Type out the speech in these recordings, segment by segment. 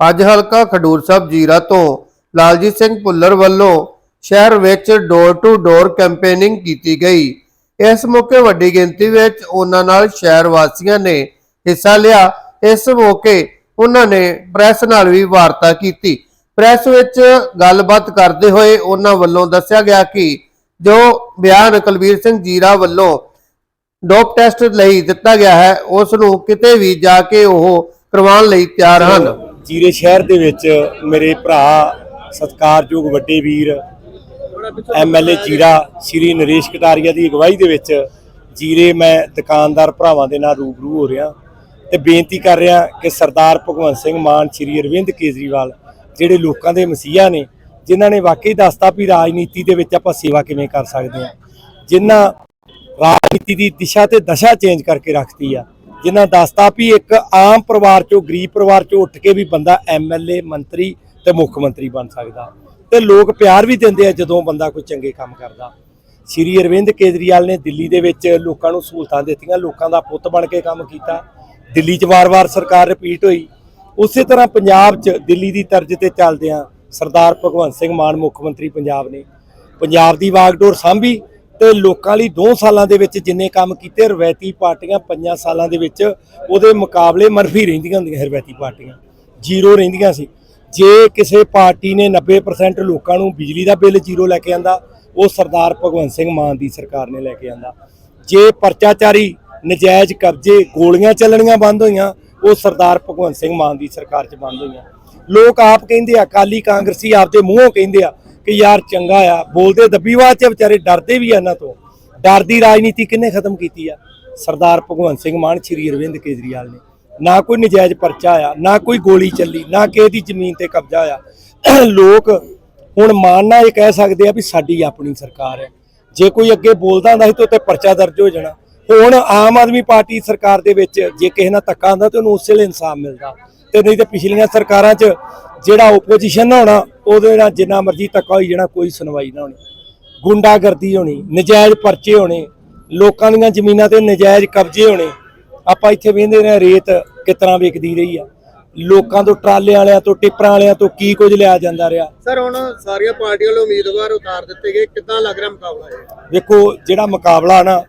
ਅੱਜ ਹਲਕਾ ਖਡੂਰ ਸਾਹਿਬ ਜੀਰਾ ਤੋਂ ਲਾਲਜੀਤ ਸਿੰਘ ਭੁੱਲਰ ਵੱਲੋਂ ਸ਼ਹਿਰ ਵਿੱਚ ਡੋਰ ਟੂ ਡੋਰ ਕੈਂਪੇਨਿੰਗ ਕੀਤੀ ਗਈ। ਇਸ ਮੌਕੇ ਵੱਡੀ ਗਿਣਤੀ ਵਿੱਚ ਉਹਨਾਂ ਨਾਲ ਸ਼ਹਿਰ ਵਾਸੀਆਂ ਨੇ ਹਿੱਸਾ ਲਿਆ। ਇਸ ਮੌਕੇ ਉਹਨਾਂ ਨੇ ਪ੍ਰੈਸ ਨਾਲ ਵੀ ਵਾਰਤਾ ਕੀਤੀ। ਪ੍ਰੈਸ ਵਿੱਚ ਗੱਲਬਾਤ ਕਰਦੇ ਹੋਏ ਉਹਨਾਂ ਵੱਲੋਂ ਦੱਸਿਆ ਗਿਆ ਕਿ ਜੋ ਬਿਆਨ ਕੁਲਵੀਰ ਸਿੰਘ ਜੀਰਾ ਵੱਲੋਂ ਡੋਪ ਟੈਸਟ ਲਈ ਦਿੱਤਾ ਗਿਆ ਹੈ, ਉਸ ਨੂੰ ਕਿਤੇ ਵੀ ਜਾ ਕੇ ਉਹ ਕਰਵਾਉਣ ਲਈ ਤਿਆਰ ਹਨ। ਜੀਰੇ ਸ਼ਹਿਰ ਦੇ ਵਿੱਚ ਮੇਰੇ ਭਰਾ, ਸਤਿਕਾਰਯੋਗ ਵੱਡੇ ਵੀਰ ਐਮਐਲਏ ਜੀਰਾ, ਸ਼੍ਰੀ ਨਰੇਸ਼ ਕਟਾਰੀਆ ਦੀ ਅਗਵਾਈ ਦੇ ਵਿੱਚ ਜੀਰੇ ਮੈਂ ਦੁਕਾਨਦਾਰ ਭਰਾਵਾਂ ਦੇ ਨਾਲ ਰੂਬਰੂ ਹੋ ਰਿਹਾ ਤੇ ਬੇਨਤੀ ਕਰ ਰਿਹਾ ਕਿ ਸਰਦਾਰ ਭਗਵੰਤ ਸਿੰਘ ਮਾਨ, ਸ਼੍ਰੀ ਅਰਵਿੰਦ ਕੇਜਰੀਵਾਲ, ਜਿਹੜੇ ਲੋਕਾਂ ਦੇ ਮਸੀਹਾ ਨੇ, ਜਿਨ੍ਹਾਂ ਨੇ ਵਾਕਈ ਦੱਸਤਾ ਵੀ ਰਾਜਨੀਤੀ ਦੇ ਵਿੱਚ ਆਪਾਂ ਸੇਵਾ ਕਿਵੇਂ ਕਰ ਸਕਦੇ ਹਾਂ, ਜਿਨ੍ਹਾਂ ਰਾਜਨੀਤੀ ਦੀ ਦਿਸ਼ਾ ਤੇ ਦਸ਼ਾ ਚੇਂਜ ਕਰਕੇ ਰੱਖਤੀ ਆ ਜਿਨ੍ਹਾਂ ਦੱਸਤਾ ਵੀ ਇੱਕ ਆਮ ਪਰਿਵਾਰ ਚੋਂ, ਗਰੀਬ ਪਰਿਵਾਰ ਚੋਂ ਉੱਠ ਕੇ ਵੀ ਬੰਦਾ ਐਮਐਲਏ ਮੰਤਰੀ ਤੇ ਮੁੱਖ ਮੰਤਰੀ ਬਣ ਸਕਦਾ। ਤੇ ਲੋਕ ਪਿਆਰ ਵੀ ਦਿੰਦੇ ਆ ਜਦੋਂ ਬੰਦਾ ਕੋਈ ਚੰਗੇ ਕੰਮ ਕਰਦਾ। ਸ਼੍ਰੀ ਅਰਵਿੰਦ ਕੇਜਰੀਵਾਲ ਨੇ ਦਿੱਲੀ ਦੇ ਵਿੱਚ ਲੋਕਾਂ ਨੂੰ ਸਹੂਲਤਾਂ ਦਿੱਤੀਆਂ, ਲੋਕਾਂ ਦਾ ਪੁੱਤ ਬਣ ਕੇ ਕੰਮ ਕੀਤਾ। ਦਿੱਲੀ 'ਚ ਵਾਰ-ਵਾਰ ਸਰਕਾਰ ਰਿਪੀਟ ਹੋਈ। ਉਸੇ ਤਰ੍ਹਾਂ ਪੰਜਾਬ 'ਚ ਦਿੱਲੀ ਦੀ ਤਰਜ਼ ਤੇ ਚੱਲਦਿਆਂ ਸਰਦਾਰ ਭਗਵੰਤ ਸਿੰਘ ਮਾਨ ਮੁੱਖ ਮੰਤਰੀ ਪੰਜਾਬ ਨੇ। ਪੰਜਾਬ ਦੀ ਵਾਗਡੋਰ ਸਾਂਭੀ ਤੇ ਲੋਕਾਂ ਲਈ 2 ਸਾਲਾਂ ਦੇ ਵਿੱਚ ਜਿੰਨੇ ਕੰਮ ਕੀਤੇ, ਰਵਾਇਤੀ ਪਾਰਟੀਆਂ 5 ਸਾਲਾਂ ਦੇ ਵਿੱਚ, ਉਹਦੇ ਮੁਕਾਬਲੇ ਮਰਫੀ ਰਹਿੰਦੀਆਂ ਹੁੰਦੀਆਂ ਰਵਾਇਤੀ ਪਾਰਟੀਆਂ। ਜ਼ੀਰੋ ਰਹਿੰਦੀਆਂ ਸੀ। ਜੇ ਕਿਸੇ ਪਾਰਟੀ ਨੇ 90% ਲੋਕਾਂ ਨੂੰ ਬਿਜਲੀ ਦਾ ਬਿੱਲ ਜ਼ੀਰੋ ਲੈ ਕੇ ਆਂਦਾ, ਉਹ ਸਰਦਾਰ ਭਗਵੰਤ ਸਿੰਘ ਮਾਨ ਦੀ ਸਰਕਾਰ ਨੇ ਲੈ ਕੇ ਆਂਦਾ। ਜੇ ਪਰਚਾਚਾਰੀ, ਨਜਾਇਜ਼ ਕਬਜ਼ੇ ਗੋਲੀਆਂ ਚੱਲਣੀਆਂ ਬੰਦ ਹੋਈਆਂ, ਉਹ ਸਰਦਾਰ ਭਗਵੰਤ ਸਿੰਘ ਮਾਨ ਦੀ ਸਰਕਾਰ 'ਚ ਬੰਦ ਹੋਈਆਂ। ਲੋਕ ਆਪ ਕਹਿੰਦੇ ਆ, ਅਕਾਲੀ ਕਾਂਗਰਸੀ ਆਪਦੇ ਮੂੰਹੋਂ ਕਹਿੰਦੇ ਆ ਕਿ ਯਾਰ ਚੰਗਾ ਆ, ਬੋਲਦੇ ਦੱਬੀਵਾਦ 'ਚ ਵਿਚਾਰੇ ਡਰਦੇ ਵੀ ਆ ਇਹਨਾਂ ਤੋਂ। ਡਰ ਦੀ ਰਾਜਨੀਤੀ ਕਿੰਨੇ ਖਤਮ ਕੀਤੀ ਆ? ਸਰਦਾਰ ਭਗਵੰਤ ਸਿੰਘ ਮਾਨ, ਸ਼੍ਰੀ ਅਰਵਿੰਦ ਕੇਜਰੀਵਾਲ ਨੇ। ਨਾ ਕੋਈ ਨਜਾਇਜ਼ ਪਰਚਾ ਆ, ਨਾ ਕੋਈ ਗੋਲੀ ਚੱਲੀ, ਨਾ ਕਿਸੇ ਦੀ ਜ਼ਮੀਨ ਤੇ ਕਬਜ਼ਾ ਆ। ਲੋਕ ਹੁਣ ਮਾਨ ਨਾਲ ਇਹ ਕਹਿ ਸਕਦੇ ਆ ਵੀ ਸਾਡੀ ਆਪਣੀ ਸਰਕਾਰ ਹੈ। ਜੇ ਕੋਈ ਅੱਗੇ ਬੋਲਦਾ ਹੁੰਦਾ ਸੀ ਤਾਂ ਉੱਤੇ ਪਰਚਾ ਦਰਜ ਹੋ ਜਾਣਾ। ਹੁਣ ਆਮ ਆਦਮੀ ਪਾਰਟੀ ਸਰਕਾਰ ਦੇ ਵਿੱਚ ਜੇ ਕਿਸੇ ਨਾਲ ਧੱਕਾ ਹੁੰਦਾ ਤਾਂ ਉਹਨੂੰ ਉਸੇ ਵੇਲੇ ਇਨਸਾਫ ਮਿਲਦਾ। ਤੇ ਨਹੀਂ ਤੇ ਪਿਛਲੀਆਂ ਸਰਕਾਰਾਂ 'ਚ ਜਿਹੜਾ ਓਪੋਜੀਸ਼ਨ ਨਾ ਹੋਣਾ ਉਹਦੇ ਨਾਲ ਜਿੰਨਾ ਮਰਜ਼ੀ ਧੱਕਾ ਹੋਈ ਜਾਣਾ ਕੋਈ ਸੁਣਵਾਈ ਨਾ ਹੋਣੀ। ਗੁੰਡਾਗਰਦੀ ਹੋਣੀ ਨਜਾਇਜ਼ ਪਰਚੇ ਹੋਣੇ ਲੋਕਾਂ ਦੀਆਂ ਜ਼ਮੀਨਾਂ ਤੇ ਨਜਾਇਜ਼ ਕਬਜ਼ੇ ਹੋਣੇ ਆਪਾਂ ਇੱਥੇ ਵੇਂਦੇ ਰਹੇ ਰੇਤ ਕਿਸ ਤਰ੍ਹਾਂ ਵਿਕਦੀ ਰਹੀ ਆ। ਲੋਕਾਂ ਤੋਂ ਟਰਾਲੇ ਵਾਲਿਆਂ ਤੋਂ ਟਿੱਪਰਾਂ ਵਾਲਿਆਂ ਤੋਂ ਕੀ ਕੁਝ ਲਿਆ ਜਾਂਦਾ ਰਿਹਾ। ਸਰ ਹੁਣ ਸਾਰੀਆਂ ਪਾਰਟੀਆਂ ਵੱਲੋਂ ਉਮੀਦਵਾਰ ਉਤਾਰ ਦਿੱਤੇ ਗਏ ਕਿੱਦਾਂ ਲੱਗ ਰਿਹਾ ਮੁਕਾਬਲਾ ਇਹ? ਵੇਖੋ ਜਿਹੜਾ ਮੁਕਾਬਲਾ ਨਾ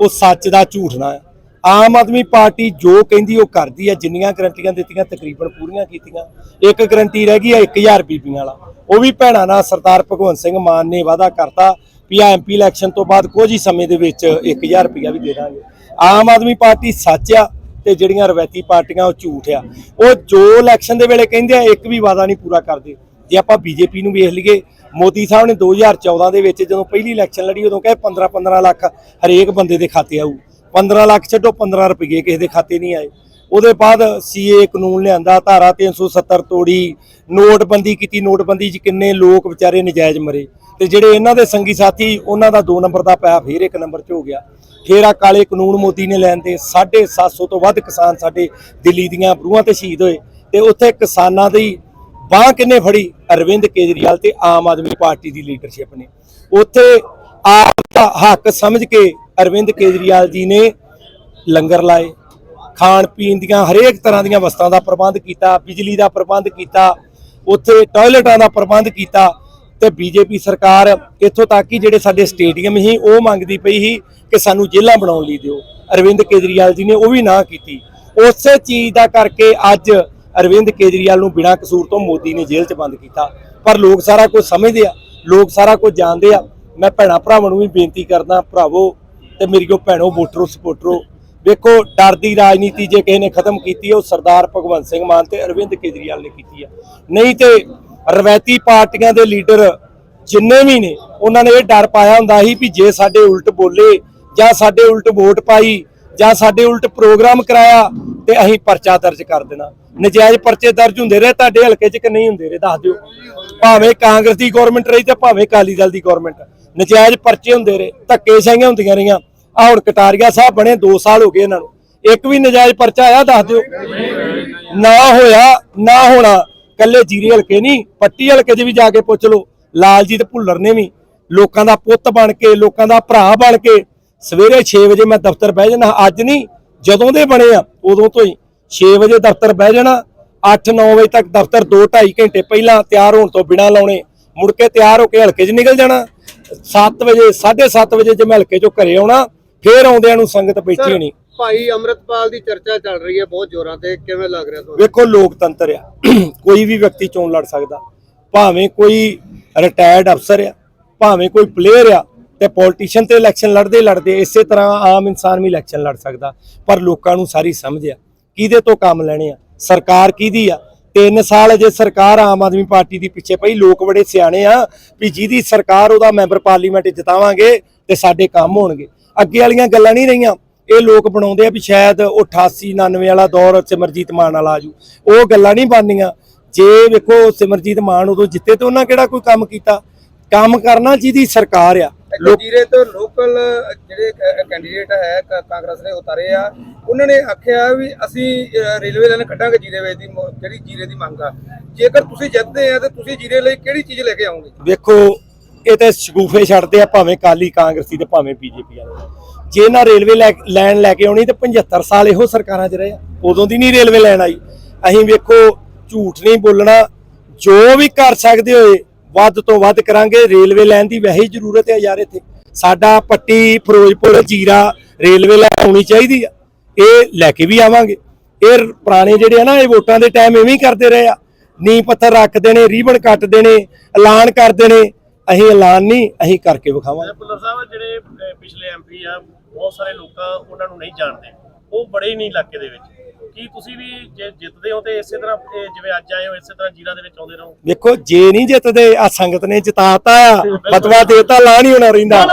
ਉਹ ਸੱਚ ਦਾ ਝੂਠ ਨਾ ਹੈ। ਆਮ ਆਦਮੀ ਪਾਰਟੀ ਜੋ ਕਹਿੰਦੀ ਉਹ ਕਰਦੀ ਹੈ, ਜਿੰਨੀਆਂ ਗਰੰਟੀਆਂ ਦਿੱਤੀਆਂ, ਤਕਰੀਬਨ ਪੂਰੀਆਂ ਕੀਤੀਆਂ। ਇੱਕ ਗਰੰਟੀ ਰਹਿ ਗਈ ਹੈ 1000 ਬੀਬੀਆਂ ਵਾਲਾ। ਉਹ ਵੀ ਭੈਣਾਂ ਨਾਲ ਸਰਦਾਰ ਭਗਵੰਤ ਸਿੰਘ ਮਾਨ ਨੇ ਵਾਅਦਾ ਕਰਤਾ ਵੀ ਆ ਐਮਪੀ ਇਲੈਕਸ਼ਨ ਤੋਂ ਬਾਅਦ ਕੁਝ ਹੀ ਸਮੇਂ ਦੇ ਵਿੱਚ 1000 ਰੁਪਇਆ ਵੀ ਦੇ ਦਾਂਗੇ। ਆਮ ਆਦਮੀ ਪਾਰਟੀ ਸੱਚ ਆ ਤੇ ਜਿਹੜੀਆਂ ਰਵਾਇਤੀ ਪਾਰਟੀਆਂ ਉਹ ਝੂਠ ਆ। ਉਹ ਜੋ ਇਲੈਕਸ਼ਨ ਦੇ ਵੇਲੇ ਕਹਿੰਦੇ ਆ, ਇੱਕ ਵੀ ਵਾਅਦਾ ਨਹੀਂ ਪੂਰਾ ਕਰਦੇ। ਜੇ ਆਪਾਂ ਬੀਜੇਪੀ ਨੂੰ ਵੇਖ ਲਈਏ, ਮੋਦੀ ਸਾਹਿਬ ਨੇ 2014 ਦੇ ਵਿੱਚ ਜਦੋਂ ਪਹਿਲੀ ਇਲੈਕਸ਼ਨ ਲੜੀ, ਉਦੋਂ ਕਹੇ 15 15 ਲੱਖ ਹਰੇਕ ਬੰਦੇ ਦੇ ਖਾਤੇ ਆਊ। 15 ਲੱਖ ਛੱਡੋ 15 ਰੁਪਏ ਕਿਸੇ ਦੇ ਖਾਤੇ ਨਹੀਂ ਆਏ। ਉਹਦੇ ਬਾਅਦ ਸੀਏ ਕਾਨੂੰਨ ਲਿਆਂਦਾ, ਧਾਰਾ 370 ਤੋੜੀ, ਨੋਟਬੰਦੀ ਕੀਤੀ, ਨੋਟਬੰਦੀ 'ਚ ਕਿੰਨੇ ਲੋਕ ਵਿਚਾਰੇ ਨਜਾਇਜ਼ ਮਰੇ। ਤੇ ਜਿਹੜੇ ਇਹਨਾਂ ਦੇ ਸੰਗੀ ਸਾਥੀ, ਉਹਨਾਂ ਦਾ 2 ਨੰਬਰ ਦਾ ਪਿਆ ਫੇਰ ਇੱਕ ਨੰਬਰ 'ਚ ਹੋ ਗਿਆ। ਫੇਰ ਆ ਕਾਲੇ ਕਾਨੂੰਨ ਮੋਦੀ ਨੇ ਲੈਣ ਤੇ 750 ਤੋਂ ਵੱਧ ਕਿਸਾਨ ਸਾਡੇ ਦਿੱਲੀ ਦੀਆਂ ਬਰੂਹਾਂ ਤੇ ਸ਼ਹੀਦ ਹੋਏ। ਤੇ ਉੱਥੇ ਕਿਸਾਨਾਂ ਦੀ ਬਾਹ ਕਿੰਨੇ ਫੜੀ? ਅਰਵਿੰਦ ਕੇਜਰੀਵਾਲ ਤੇ ਆਮ ਆਦਮੀ ਪਾਰਟੀ ਦੀ ਲੀਡਰਸ਼ਿਪ ਨੇ। ਉੱਥੇ ਆਪ ਦਾ ਹੱਕ ਸਮਝ ਕੇ ਅਰਵਿੰਦ ਕੇਜਰੀਵਾਲ ਜੀ ਨੇ ਲੰਗਰ ਲਾਏ। ਖਾਣ ਪੀਣ ਦੀਆਂ ਹਰੇਕ ਤਰ੍ਹਾਂ ਦੀਆਂ ਵਸਤਾਂ ਦਾ ਪ੍ਰਬੰਧ ਕੀਤਾ, ਬਿਜਲੀ ਦਾ ਪ੍ਰਬੰਧ ਕੀਤਾ, ਉੱਥੇ ਟਾਇਲਟਾਂ ਦਾ ਪ੍ਰਬੰਧ ਕੀਤਾ ਤੇ ਬੀਜੇਪੀ ਸਰਕਾਰ ਇੱਥੋਂ ਤੱਕ ਕਿ ਜਿਹੜੇ ਸਾਡੇ ਸਟੇਡੀਅਮ ਸੀ, ਉਹ ਮੰਗਦੀ ਪਈ ਸੀ ਕਿ ਸਾਨੂੰ ਜੇਲ੍ਹਾਂ ਬਣਾਉਣ ਲਈ ਦਿਓ। ਅਰਵਿੰਦ ਕੇਜਰੀਵਾਲ ਜੀ ਨੇ ਉਹ ਵੀ ਨਾ ਕੀਤੀ। ਉਸੇ ਚੀਜ਼ ਦਾ ਕਰਕੇ ਅੱਜ ਅਰਵਿੰਦ ਕੇਜਰੀਵਾਲ ਨੂੰ ਬਿਨਾਂ ਕਸੂਰ ਤੋਂ ਮੋਦੀ ਨੇ ਜੇਲ੍ਹ 'ਚ ਬੰਦ ਕੀਤਾ। ਪਰ ਲੋਕ ਸਾਰਾ ਕੁਝ ਸਮਝਦੇ ਆ, ਲੋਕ ਸਾਰਾ ਕੁਝ ਜਾਣਦੇ ਆ। ਮੈਂ ਭੈਣਾ ਭਰਾਵਾਂ ਨੂੰ ਵੀ ਬੇਨਤੀ ਕਰਦਾ, ਭਰਾਵੋ ਤੇ ਮੇਰੀਓ ਭੈਣੋ ਵੋਟਰੋ ਸਪੋਰਟਰੋ ਵੇਖੋ ਡਰ ਦੀ ਰਾਜਨੀਤੀ ਜੇ ਕਿਸੇ ਨੇ ਖਤਮ ਕੀਤੀ ਉਹ ਸਰਦਾਰ ਭਗਵੰਤ ਸਿੰਘ ਮਾਨ ਤੇ ਅਰਵਿੰਦ ਕੇਜਰੀਵਾਲ ਨੇ ਕੀਤੀ ਆ ਨਹੀਂ ਤੇ ਰਵੈਤੀ ਪਾਰਟੀਆਂ ਦੇ ਲੀਡਰ ਜਿੰਨੇ ਵੀ ਨੇ, ਉਹਨਾਂ ਨੇ ਇਹ ਡਰ ਪਾਇਆ ਹੁੰਦਾ ਸੀ ਵੀ ਜੇ ਸਾਡੇ ਉਲਟ ਬੋਲੇ, ਜਾਂ ਸਾਡੇ ਉਲਟ ਵੋਟ ਪਾਈ, ਜਾਂ ਸਾਡੇ ਉਲਟ ਪ੍ਰੋਗਰਾਮ ਕਰਾਇਆ, ਤੇ ਅਸੀਂ ਪਰਚਾ ਦਰਜ ਕਰ ਦੇਣਾ। ਨਜਾਇਜ਼ ਪਰਚੇ ਦਰਜ ਹੁੰਦੇ ਰਹੇ, ਤੁਹਾਡੇ ਹਲਕੇ 'ਚ ਕਿ ਨਹੀਂ ਹੁੰਦੇ ਰਹੇ, ਦੱਸ ਦਿਓ। ਭਾਵੇਂ ਕਾਂਗਰਸ ਦੀ ਗਵਰਨਮੈਂਟ ਰਹੀ ਤੇ ਭਾਵੇਂ ਅਕਾਲੀ ਦਲ ਦੀ ਗਵਰਨਮੈਂਟ ਨਜਾਇਜ਼ ਪਰਚੇ ਹੁੰਦੇ ਰਹੇ ਧੱਕੇ ਸਾਈਆਂ ਹੁੰਦੀਆਂ ਰਹੀਆਂ। ਆ ਹੁਣ ਕਟਾਰੀਆ ਸਾਹਿਬ ਬਣੇ 2 ਸਾਲ ਹੋ ਗਏ ਇਹਨਾਂ ਨੂੰ। ਇੱਕ ਵੀ ਨਜਾਇਜ਼ ਪਰਚਾ ਆਇਆ, ਦੱਸ ਦਿਓ। ਨਾ ਹੋਇਆ, ਨਾ ਹੋਣਾ। ਕੱਲੇ ਜੀਰੇ ਹਲਕੇ ਨਹੀਂ, ਪੱਟੀ ਹਲਕੇ 'ਚ ਵੀ ਜਾ ਕੇ ਪੁੱਛ ਲਓ। ਲਾਲਜੀਤ ਭੁੱਲਰ ਨੇ ਵੀ ਲੋਕਾਂ ਦਾ ਪੁੱਤ ਬਣ ਕੇ, ਲੋਕਾਂ ਦਾ ਭਰਾ ਬਣ ਕੇ ਸਵੇਰੇ 6 ਵਜੇ ਮੈਂ ਦਫ਼ਤਰ ਬਹਿ ਜਾਣਾ। ਅੱਜ ਨਹੀਂ, ਜਦੋਂ ਦੇ ਬਣੇ ਆ, ਉਦੋਂ ਤੋਂ ਹੀ 6 ਵਜੇ ਦਫ਼ਤਰ ਬਹਿ ਜਾਣਾ। 8-9 ਵਜੇ ਤੱਕ ਦਫ਼ਤਰ 2-2.5 ਘੰਟੇ ਪਹਿਲਾਂ ਤਿਆਰ ਹੋਣ ਤੋਂ ਬਿਨਾਂ ਲਾਉਣੇ। ਮੁੜ ਕੇ ਤਿਆਰ ਹੋ ਕੇ ਹਲਕੇ 'ਚ ਨਿਕਲ ਜਾਣਾ। 7 ਵਜੇ 7:30 ਵਜੇ ਜੇ ਮੈਂ ਹਲਕੇ 'ਚੋਂ ਘਰੇ ਆਉਣਾ ਫੇਰ ਆਉਂਦਿਆਂ ਨੂੰ ਸੰਗਤ ਬੈਠੀ ਹੋਣੀ। ਭਾਈ ਅਮਰਤਪਾਲ ਦੀ ਚਰਚਾ ਚੱਲ ਰਹੀ ਹੈ ਬਹੁਤ ਜ਼ੋਰਾਂ ਤੇ। ਕਿਵੇਂ ਲੱਗ ਰਿਹਾ ਤੁਹਾਨੂੰ? ਵੇਖੋ ਲੋਕਤੰਤਰ ਆ। ਕੋਈ ਵੀ ਵਿਅਕਤੀ ਚੋਣ ਲੜ ਸਕਦਾ। ਭਾਵੇਂ ਕੋਈ ਰਿਟਾਇਰਡ ਅਫਸਰ ਆ ਭਾਵੇਂ ਕੋਈ ਪਲੇਅਰ ਆ ਤੇ ਪੋਲੀਟੀਸ਼ੀਅਨ ਤੇ ਇਲੈਕਸ਼ਨ ਲੜਦੇ ਲੜਦੇ ਇਸੇ ਤਰ੍ਹਾਂ ਆਮ ਇਨਸਾਨ ਵੀ ਇਲੈਕਸ਼ਨ ਲੜ ਸਕਦਾ। ਪਰ ਲੋਕਾਂ ਨੂੰ ਸਾਰੀ ਸਮਝ ਆ। ਕਿਹਦੇ ਤੋਂ ਕੰਮ ਲੈਣੇ ਆ? ਸਰਕਾਰ ਕਿਹਦੀ ਆ? ਤਿੰਨ ਸਾਲ ਅਜੇ ਸਰਕਾਰ ਆਮ ਆਦਮੀ ਪਾਰਟੀ ਦੀ ਪਿੱਛੇ ਪਈ। ਲੋਕ ਬੜੇ ਸਿਆਣੇ ਆ ਵੀ ਜਿਹਦੀ ਸਰਕਾਰ ਉਹਦਾ ਮੈਂਬਰ ਪਾਰਲੀਮੈਂਟ ਜਿਤਾਵਾਂਗੇ ਤੇ ਸਾਡੇ ਕੰਮ ਹੋਣਗੇ। ਅੱਗੇ ਵਾਲੀਆਂ ਗੱਲਾਂ ਨਹੀਂ ਰਹੀਆਂ। ਇਹ ਲੋਕ ਬਣਾਉਂਦੇ ਆ ਵੀ ਸ਼ਾਇਦ ਉਹ 88 99 ਵਾਲਾ ਦੌਰ ਸਿਮਰਜੀਤ ਮਾਨ ਵਾਲਾ ਆਜੂ ਉਹ ਗੱਲਾਂ ਨਹੀਂ ਬਣਨੀਆਂ। ਜੇ ਵੇਖੋ ਸਿਮਰਜੀਤ ਮਾਨ ਉਦੋਂ ਜਿੱਤੇ ਤੇ ਉਹਨਾਂ ਕਿਹੜਾ ਕੋਈ ਕੰਮ ਕੀਤਾ? ਕੰਮ ਕਰਨਾ ਜਿਹਦੀ ਸਰਕਾਰ ਆ। ਲੋਕ ਜੀਰੇ ਤੋਂ ਲੋਕਲ ਜਿਹੜੇ ਕੈਂਡੀਡੇਟ ਹੈ ਕਾਂਗਰਸ ਨੇ ਉਤਾਰੇ ਆ ਉਹਨਾਂ ਨੇ ਆਖਿਆ ਵੀ ਅਸੀਂ ਰੇਲਵੇ ਲਾਈਨ ਕੱਢਾਂਗੇ ਜੀਰੇ ਵੇ ਦੀ ਜਿਹੜੀ ਜੀਰੇ ਦੀ ਮੰਗ ਆ। ਜੇਕਰ ਤੁਸੀਂ ਜਿੱਤਦੇ ਆ ਤੇ ਤੁਸੀਂ ਜੀਰੇ ਲਈ ਕਿਹੜੀ ਚੀਜ਼ ਲੈ ਕੇ ਆਓਗੇ ਵੇਖੋ ਇਹ ਤੇ ਸ਼ਗੂਫੇ ਛੱਡਦੇ ਆ, ਭਾਵੇਂ ਕਾਲੀ ਕਾਂਗਰਸੀ ਤੇ ਭਾਵੇਂ ਬੀਜੇਪੀ ਵਾਲੇ। ਜੇ ਨਾ ਰੇਲਵੇ ਲੈ- ਲਾਈਨ ਲੈ ਕੇ ਆਉਣੀ ਤੇ 75 ਸਾਲ ਇਹੋ ਸਰਕਾਰਾਂ 'ਚ ਰਹੇ ਆ। ਉਦੋਂ ਦੀ ਨਹੀਂ ਰੇਲਵੇ ਲਾਈਨ ਆਈ। ਅਸੀਂ ਵੇਖੋ, ਝੂਠ ਨਹੀਂ ਬੋਲਣਾ। ਜੋ ਵੀ ਕਰ ਸਕਦੇ ਹੋਏ, ਵੱਧ ਤੋਂ ਵੱਧ ਕਰਾਂਗੇ। ਰੇਲਵੇ ਲਾਈਨ ਦੀ ਵੈਸੇ ਹੀ ਜ਼ਰੂਰਤ ਹੈ ਯਾਰ ਇੱਥੇ। ਸਾਡਾ ਪੱਟੀ ਫਿਰੋਜ਼ਪੁਰ ਜੀਰਾ ਰੇਲਵੇ ਲਾਈਨ ਆਉਣੀ ਚਾਹੀਦੀ ਆ। ਇਹ ਲੈ ਕੇ ਵੀ ਆਵਾਂਗੇ। ਇਹ ਪੁਰਾਣੇ ਜਿਹੜੇ ਆ ਨਾ, ਇਹ ਵੋਟਾਂ ਦੇ ਟਾਈਮ ਐਵੇਂ ਹੀ ਕਰਦੇ ਰਹੇ ਆ। ਨੀ ਪੱਥਰ ਰੱਖ ਦੇਣੇ, ਰੀਬਨ ਕੱਟ ਦੇਣੇ, ਐਲਾਨ ਕਰ ਦੇਣੇ। ਅਸੀਂ ਐਲਾਨ ਨਹੀਂ ਅਸੀਂ ਕਰਕੇ ਵਿਖਾਵਾਂਗੇ। ਭੁੱਲਰ ਸਾਹਿਬ ਜਿਹੜੇ ਪਿਛਲੇ ਐਮਪੀ ਆ ਬਹੁਤ ਸਾਰੇ ਲੋਕਾਂ ਉਹਨਾਂ ਨੂੰ ਨਹੀਂ ਜਾਣਦੇ। ਉਹ ਬੜੇ ਨਹੀਂ ਇਲਾਕੇ ਦੇ ਵਿੱਚ। ਕੀ ਤੁਸੀਂ ਵੀ ਜੇ ਜਿੱਤਦੇ ਹੋ ਤੇ ਇਸੇ ਤਰ੍ਹਾਂ ਜਿਵੇਂ ਅੱਜ ਆਏ ਹੋ ਇਸੇ ਤਰ੍ਹਾਂ ਜੀਰਾ ਦੇ ਵਿੱਚ ਆਉਂਦੇ ਰਹੋ? ਵੇਖੋ ਜੇ ਨਹੀਂ ਜਿੱਤਦੇ ਆ ਸੰਗਤ ਨੇ ਜਿਤਾਤਾ ਆ। ਫਤਵਾ ਦੇਤਾ ਲਾ ਨਹੀਂ ਹੋਣਾ ਰਹਿੰਦਾ।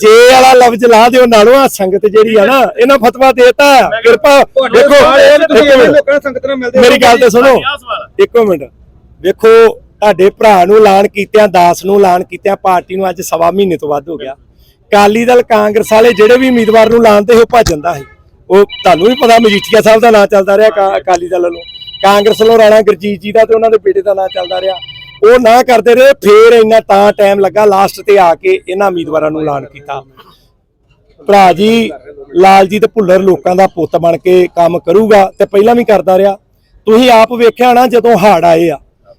ਜੇ ਵਾਲਾ ਲਫ਼ਜ਼ ਲਾ ਦਿਓ ਨਾਲੋਂ ਆ ਸੰਗਤ ਜਿਹੜੀ ਆ ਨਾ ਇਹਨਾਂ ਫਤਵਾ ਦੇਤਾ। ਕਿਰਪਾ ਮਿਲਦੇ ਮੇਰੀ ਗੱਲ ਤੇ ਸੁਣੋ। ਇੱਕੋ ਮਿੰਟ। ਵੇਖੋ ਤੁਹਾਡੇ ਭਰਾ ਨੂੰ ਐਲਾਨ ਕੀਤਿਆਂ ਦਾਸ ਨੂੰ ਐਲਾਨ ਕੀਤਿਆਂ ਪਾਰਟੀ ਨੂੰ ਅੱਜ ਸਵਾ ਮਹੀਨੇ ਤੋਂ ਵੱਧ ਹੋ ਗਿਆ। ਕਾਲੀ ਦਲ ਕਾਂਗਰਸ ਵਾਲੇ ਜਿਹੜੇ ਵੀ ਉਮੀਦਵਾਰ ਨੂੰ ਐਲਾਨਦੇ ਉਹ ਭੱਜ ਜਾਂਦਾ ਸੀ ਉਹ ਤੁਹਾਨੂੰ ਵੀ ਪਤਾ ਮਜੀਠੀਆ ਸਾਹਿਬ ਦਾ ਨਾਂ ਚੱਲਦਾ ਰਿਹਾ ਅਕਾਲੀ ਦਲ ਵੱਲੋਂ। ਕਾਂਗਰਸ ਵੱਲੋਂ ਰਾਣਾ ਗੁਰਜੀਤ ਜੀ ਦਾ ਤੇ ਉਹਨਾਂ ਦੇ ਬੇਟੇ ਦਾ ਨਾਂ ਚੱਲਦਾ ਰਿਹਾ। ਉਹ ਨਾ ਕਰਦੇ ਰਹੇ, ਫੇਰ ਇੰਨਾ ਤਾਂ ਟਾਈਮ ਲੱਗਾ ਲਾਸਟ ਤੇ ਆ ਕੇ ਇਹਨਾਂ ਉਮੀਦਵਾਰਾਂ ਨੂੰ ਐਲਾਨ ਕੀਤਾ। ਭਰਾ ਜੀ ਲਾਲਜੀਤ ਭੁੱਲਰ ਲੋਕਾਂ ਦਾ ਪੁੱਤ ਬਣ ਕੇ ਕੰਮ ਕਰੂਗਾ ਤੇ ਪਹਿਲਾਂ ਵੀ ਕਰਦਾ ਰਿਹਾ। ਤੁਸੀਂ ਆਪ ਵੇਖਿਆ ਨਾ ਜਦੋਂ ਹੜ ਆਏ ਆ।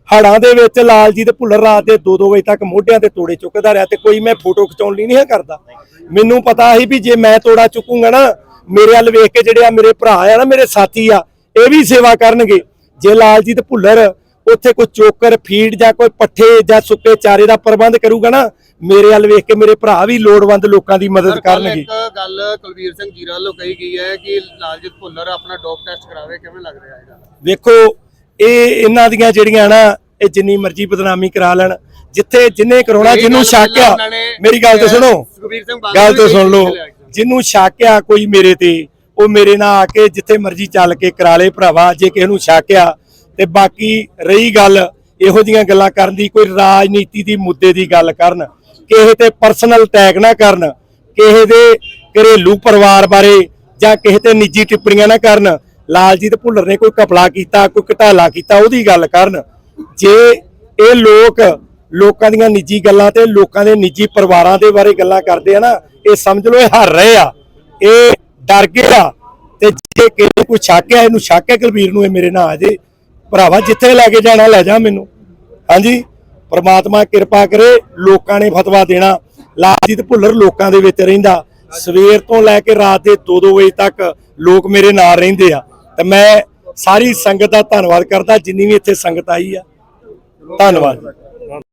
ਹੜਾਂ ਦੇ ਵਿੱਚ ਲਾਲਜੀਤ ਭੁੱਲਰ ਰਾਤ ਦੇ 2-2 ਵਜੇ ਤੱਕ ਮੋਢਿਆਂ ਤੇ ਤੋੜੇ ਚੁੱਕਦਾ ਰਿਹਾ ਤੇ ਕੋਈ ਮੈਂ ਫੋਟੋ ਖਿਚਾਉਣ ਲਈ ਨਹੀਂ ਕਰਦਾ। ਮੈਨੂੰ ਪਤਾ ਸੀ ਵੀ ਜੇ ਮੈਂ ਤੋੜਾ ਚੁੱਕੂਗਾ ਨਾ, ਮੇਰੇ ਵੱਲ ਵੇਖ ਕੇ ਜਿਹੜੇ ਆ ਮੇਰੇ ਭਰਾ ਆ ਨਾ, ਮੇਰੇ ਸਾਥੀ ਆ, ਇਹ ਵੀ ਸੇਵਾ ਕਰਨਗੇ। ਜੇ ਲਾਲਜੀਤ ਭੁੱਲਰ ਉੱਥੇ ਕੋਈ ਚੋਕਰ ਫੀਡ ਜਾਂ ਕੋਈ ਪੱਠੇ ਜਾਂ ਸੁੱਕੇ ਚਾਰੇ ਦਾ ਪ੍ਰਬੰਧ ਕਰੂਗਾ ਨਾ ਮੇਰੇ ਵੱਲ ਵੇਖ ਕੇ ਮੇਰੇ ਭਰਾ ਵੀ ਲੋੜਵੰਦ ਲੋਕਾਂ ਦੀ ਮਦਦ ਕਰਨਗੇ ਇੱਕ ਗੱਲ ਕੁਲਵੀਰ ਸਿੰਘ ਜੀਰਾ ਵੱਲੋਂ ਕਹੀ ਗਈ ਹੈ ਕਿ ਲਾਲਜੀਤ ਭੁੱਲਰ ਆਪਣਾ ਡੋਪ ਟੈਸਟ ਕਰਾਵੇ ਕਿਵੇਂ ਲੱਗ ਰਿਹਾ ਹੈਗਾ ਵੇਖੋ ਇਹ ਇਹਨਾਂ ਦੀਆਂ ਜਿਹੜੀਆਂ ਨਾ ਇਹ ਜਿੰਨੀ ਮਰਜ਼ੀ ਬਦਨਾਮੀ ਕਰਾ ਲੈਣ ਜਿੱਥੇ ਜਿੰਨੇ ਕਰਾਉਣਾ ਜਿਹਨੂੰ ਸ਼ੱਕ ਆ ਮੇਰੀ ਗੱਲ ਤੇ ਸੁਣੋ ਸੁਖਬੀਰ ਸਿੰਘ ਗੱਲ ਤੇ ਸੁਣ ਲਓ। ਜਿਹਨੂੰ ਸ਼ੱਕ ਆ ਕੋਈ ਮੇਰੇ ਤੇ ਉਹ ਮੇਰੇ ਨਾਲ ਆ ਕੇ ਜਿੱਥੇ ਮਰਜ਼ੀ ਚੱਲ ਕੇ ਕਰਾ ਲੇ ਭਰਾਵਾ ਜੇ ਕਿਸੇ ਨੂੰ ਸ਼ੱਕ ਆ ਤੇ ਬਾਕੀ ਰਹੀ ਗੱਲ ਇਹੋ ਜੀਆਂ ਗੱਲਾਂ ਕਰਨ ਦੀ, ਕੋਈ ਰਾਜਨੀਤੀ ਦੀ ਮੁੱਦੇ ਦੀ ਗੱਲ ਕਰਨ, ਕਿਸੇ ਤੇ ਪਰਸਨਲ ਅਟੈਕ ਨਾ ਕਰਨ, ਕਿਸੇ ਦੇ ਘਰੇਲੂ ਪਰਿਵਾਰ ਬਾਰੇ ਜਾਂ ਕਿਸੇ ਤੇ ਨਿੱਜੀ ਟਿੱਪਣੀਆਂ ਨਾ ਕਰਨ, ਲਾਲਜੀਤ ਭੁੱਲਰ ਨੇ ਕੋਈ ਕਪਲਾ ਕੀਤਾ, ਕੋਈ ਘਟਾਲਾ ਕੀਤਾ, ਉਹਦੀ ਗੱਲ ਕਰਨ। ਜੇ ਇਹ ਲੋਕ ਲੋਕਾਂ ਦੀਆਂ ਨਿੱਜੀ ਗੱਲਾਂ ਤੇ ਲੋਕਾਂ ਦੇ ਨਿੱਜੀ ਪਰਿਵਾਰਾਂ ਦੇ ਬਾਰੇ ਗੱਲਾਂ ਕਰਦੇ ਆ ਨਾ, ਇਹ ਸਮਝ ਲਓ, ਇਹ ਹਰ ਰਹੇ ਆ। ਇਹ ਡਰ ਗਏ ਆ। ਤੇ ਜੇ ਕਿਸੇ ਕੋਈ ਸ਼ੱਕ ਹੈ ਇਹਨੂੰ ਸ਼ੱਕ ਹੈ ਕੁਲਵੀਰ ਨੂੰ, ਇਹ ਮੇਰੇ ਨਾਲ ਆ ਜੇ। ਭਰਾਵਾ, ਜਿੱਥੇ ਲੈ ਕੇ ਜਾਣਾ, ਲੈ ਜਾ ਮੈਨੂੰ। ਹਾਂਜੀ? ਪਰਮਾਤਮਾ ਕਿਰਪਾ ਕਰੇ, ਲੋਕਾਂ ਨੇ ਫਤਵਾ ਦੇਣਾ। ਲਾਲਜੀਤ ਭੁੱਲਰ ਲੋਕਾਂ ਦੇ ਵਿੱਚ ਰਹਿੰਦਾ। ਸਵੇਰ ਤੋਂ ਲੈ ਕੇ ਰਾਤ ਦੇ 2-2 ਵਜੇ ਤੱਕ ਲੋਕ ਮੇਰੇ ਨਾਲ ਰਹਿੰਦੇ ਆ। ਤੇ ਮੈਂ ਸਾਰੀ ਸੰਗਤ ਦਾ ਧੰਨਵਾਦ ਕਰਦਾ, ਜਿੰਨੀ ਵੀ ਇੱਥੇ ਸੰਗਤ ਆਈ ਆ। ਧੰਨਵਾਦ।